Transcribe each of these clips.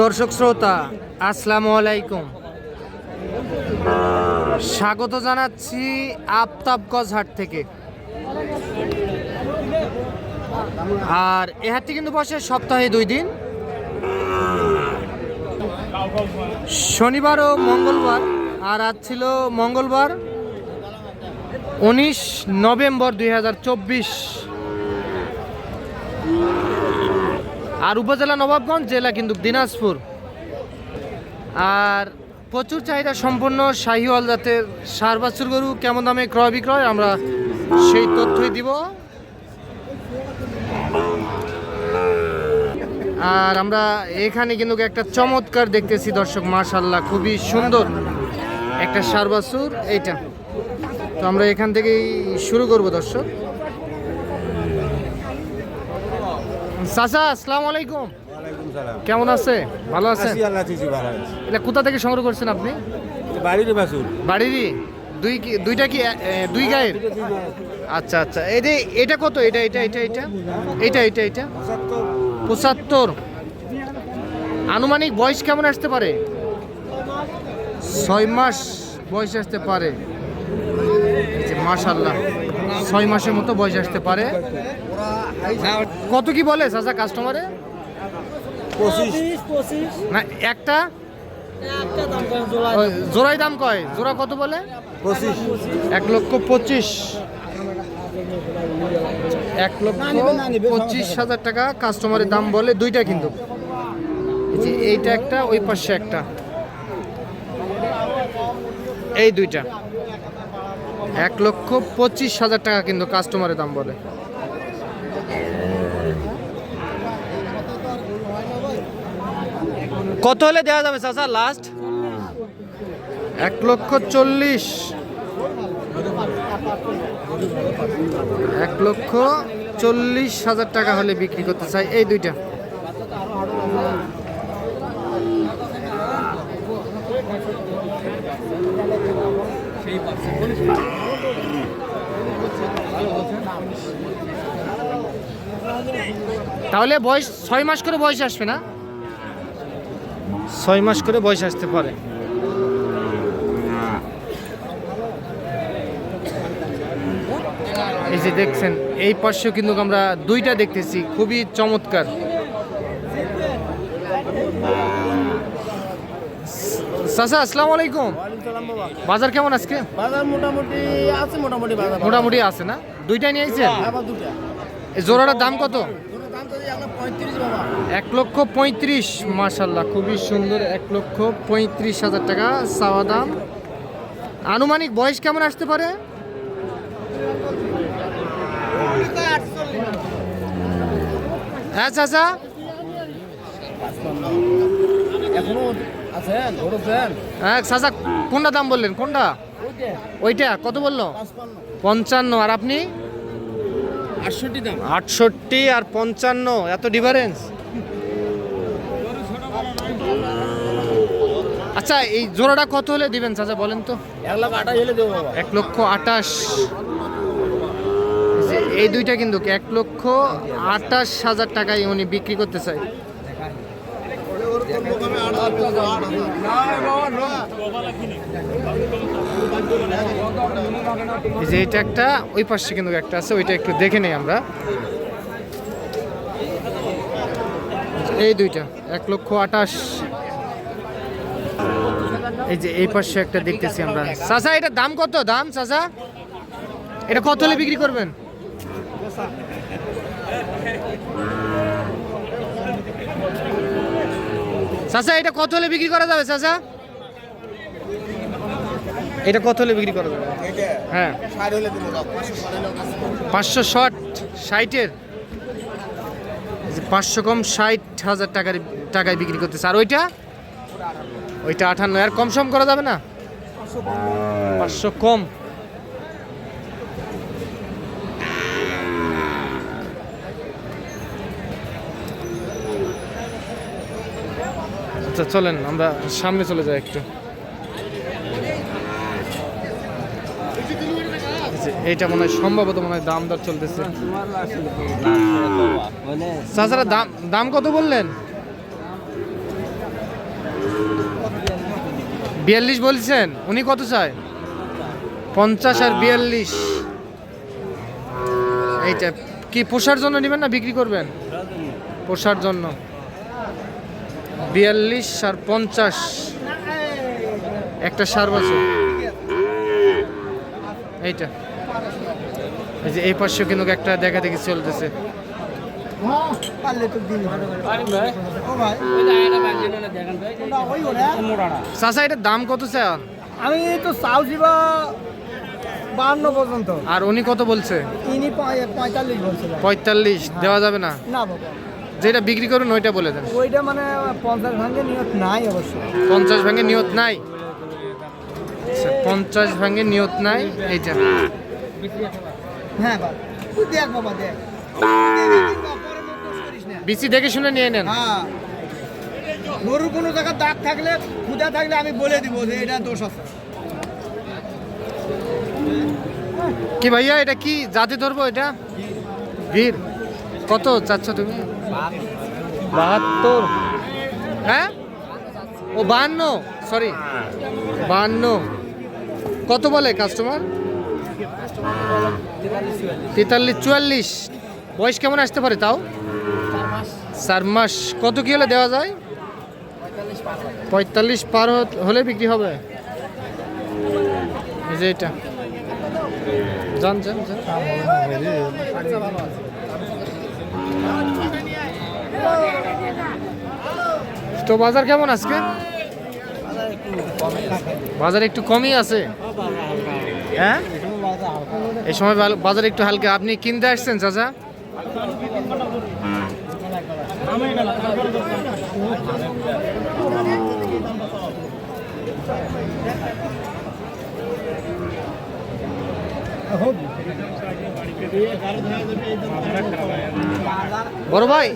দর্শক শ্রোতা, আসসালামু আলাইকুম। স্বাগত জানাচ্ছি আফতাবগঞ্জ হাট থেকে। আর এ হাটটি কিন্তু বসে সপ্তাহে দুই দিন। শনিবার ও মঙ্গলবার, আর আজ ছিল মঙ্গলবার উনিশ নভেম্বর দুই হাজার চব্বিশ। আর উপজেলা নবাবগঞ্জ, জেলা কিন্তু দিনাজপুর। আর প্রচুর চাহিদা সম্পন্ন শাহিওয়াল জাতের সার বাছুর গরু, কেমন দামে ক্রয় বিক্রয়, আমরা সেই তথ্যই দিব। আর আমরা এখানে কিন্তু একটা চমৎকার দেখতেছি দর্শক মার্শাল্লাহ খুবই সুন্দর একটা সার বাছুর এইটা। তো আমরা এখান থেকেই শুরু করব দর্শক। চাচা আসসালামু আলাইকুম। কেমন আছে? ভালো আছি এটা কোথা থেকে সংগ্রহ করছেন আপনি? বাড়ির বাসুর বাড়িরই? দুই কি দুইটা কি এ, দুই গায়ের? আচ্ছা আচ্ছা। এই এটা কত? এটা এটা এটা এটা? এটা এটা এটা? পঁচাত্তর। আনুমানিক বয়স কেমন আসতে পারে? ছয় মাস বয়স আসতে পারে। মাশাল্লাহ ছয় মাসের মতো বয়স আসতে পারে। কত কি বলে চাচা কাস্টমারে না একটা? জোড়াই দাম কয় জোড়া কত বলে? পঁচিশ। এক লক্ষ পঁচিশ। এক লক্ষ পঁচিশ হাজার টাকা কাস্টমারের দাম বলে দুইটা কিন্তু। এইটা একটা ওই পাশে একটা। এই দুইটা। এক লক্ষ পঁচিশ হাজার টাকা কিন্তু কাস্টমারের দাম বলে। কত হলে দেওয়া যাবে চাচা লাস্ট এক লক্ষ চল্লিশ। এক লক্ষ চল্লিশ হাজার টাকা হলে বিক্রি করতে চাই এই দুইটা। তাহলে বয়স ছয় মাস করে বয়স আসবে না? ছয় মাস করে বয়স আসতে পারে। এই যে দেখছেন এই পাশেও কিন্তু আমরা দুইটা দেখতেছি খুবই চমৎকার। চাচা আসসালামু আলাইকুম। বাজার কেমন আজকে? বাজার মোটামুটি আছে মোটামুটি বাজার। মোটামুটি আছে না? দুইটা নিয়ে আইছেন? এই জোড়াটার দাম কত? এক লক্ষ পঁয়ত্রিশ মার্শাল্লাহ খুবই সুন্দর এক লক্ষ পঁয়ত্রিশ হাজার টাকা চাওয়া দাম। আনুমানিক বয়স কেমন আসতে পারে? হ্যাঁ চাচা? হ্যাঁ চাচা কোনটা দাম বললেন? কোনটা? ওইটা। কত বলল? পঞ্চান্ন আর আপনি? আটষট্টি আর পঞ্চান্ন এত ডিফারেন্স আচ্ছা এই জোড়াটা কত হলে দিবেন চাচা বলেন তো? এক লাখ আঠাশ হলে দেবো এক লক্ষ আটাশ এই দুইটা কিন্তু এক লক্ষ আটাশ হাজার টাকায় উনি বিক্রি করতে চাই এই যে এটা একটা, ওই পাশে কিন্তু একটা আছে, ওইটা একটু দেখে নেই আমরা। এই দুইটা, এক লক্ষ আটাশ এই যে এই পাশে একটা দেখতেছি আমরা। চাচা এটা দাম কত? দাম, চাচা? এটা কত হলে বিক্রি করবেন? চাচা, এটা কত হলে বিক্রি করা যাবে, চাচা? এটা কত হলে বিক্রি করা যাবে? হ্যাঁ। পাঁচশো ষাট ষাটের? পাঁচশো কম ষাট হাজার টাকার টাকায় বিক্রি করতেছে। আর ওইটা? ওইটা আঠান্ন আর কম সম করা যাবে না? পাঁচশো কম। আচ্ছা চলেন আমরা সামনে চলে যাই একটু। যে এইটা মনে হয় সম্ভবত মনে হয় দাম দর চলতেছে। চাচারা, দাম দাম কত বললেন? বিয়াল্লিশ বলছেন, উনি কত চায়? পঞ্চাশ আর বিয়াল্লিশ। এইটা কি পোষার জন্য নেবেন না বিক্রি করবেন? পোষার জন্য। বিয়াল্লিশ আর পঞ্চাশ। একটা সার বছর। এইটা। এই যে এই পাশেও কিন্তু একটা দেখা দেখি চলতেছে। চাচা এটার দাম কত চায়? আমি তো চাউছি বা বাহান্ন পর্যন্ত আর উনি কত বলছে? ইনি পঁয়তাল্লিশ বলছিলাম পঁয়তাল্লিশ দেওয়া যাবে না? না বাবা। যেটা বিক্রি করুন ওইটা বলে দেন। ওইটা মানে পঞ্চাশ ভাঙে নিয়ত নাই অবশ্য। পঞ্চাশ ভাঙে নিয়ত নাই? আচ্ছা, পঞ্চাশ ভাঙে নিয়ত নাই এইটা। হ্যাঁ বাবা। তুই দেখ বাবা দেখ। পরে মুখ দোষ করিস না। বিচি দেখে শুনে নিয়ে নেন। হ্যাঁ। গরুর কোনো জায়গায় দাগ থাকলে ক্ষুদা থাকলে আমি বলে দিব যে এটা দোষ আছে। কি ভাইয়া এটা কি জাতি ধরবো এটা? বীর কত চাচ্ছ তুমি? বাহাত্তর। হ্যাঁ? ও বাহান্ন সরি বাহান্ন। কত বলে কাস্টমার তেতাল্লিশ, চুয়াল্লিশ। বয়স কেমন আসতে পারে তাও? চার মাস। কত কি হলে দেওয়া যায়? পঁয়তাল্লিশ পার হলে বিক্রি হবে? যে এটা। তো বাজার কেমন আজকে? বাজার একটু কমই আছে। হ্যাঁ? এই সময় বাজার একটু হালকা। আপনি কিনতে আসছেন, চাচা? বড় ভাই।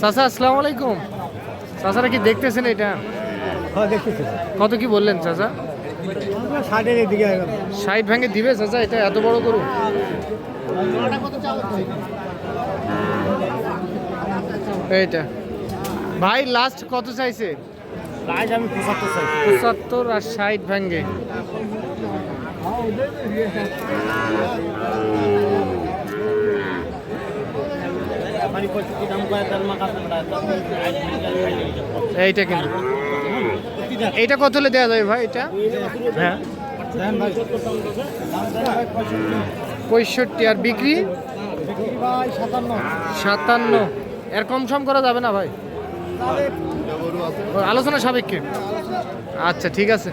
চাচা, আসসালামু আলাইকুম। চাচারা কি দেখতেছেন এটা? কত কি বললেন চাচা ষাটের এদিকে ষাট ভেঙে দিবে চাচা এটা এত বড় করু এইটা ভাই লাস্ট কত চাইছে পঁচাত্তর আর ষাট ভেঙে এইটা কিন্তু এইটা কত হলে দেওয়া যাবে ভাই এটা? হ্যাঁ। পঁয়ষট্টি আর বিক্রি? সাতান্ন। এর কম সম করা যাবে না ভাই? আলোচনা সাপেক্ষে। আচ্ছা ঠিক আছে।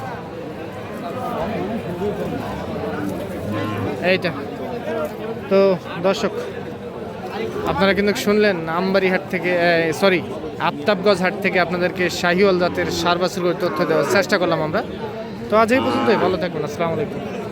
এইটা। তো দর্শক আপনারা কিন্তু শুনলেন আমবাড়ি হাট থেকে সরি আফতাবগঞ্জ হাট থেকে আপনাদেরকে শাহিওয়াল জাতের সার বাছুর তথ্য দেওয়ার চেষ্টা করলাম আমরা। তো আজ এই পর্যন্তই, ভালো থাকবেন, আসসালামু আলাইকুম।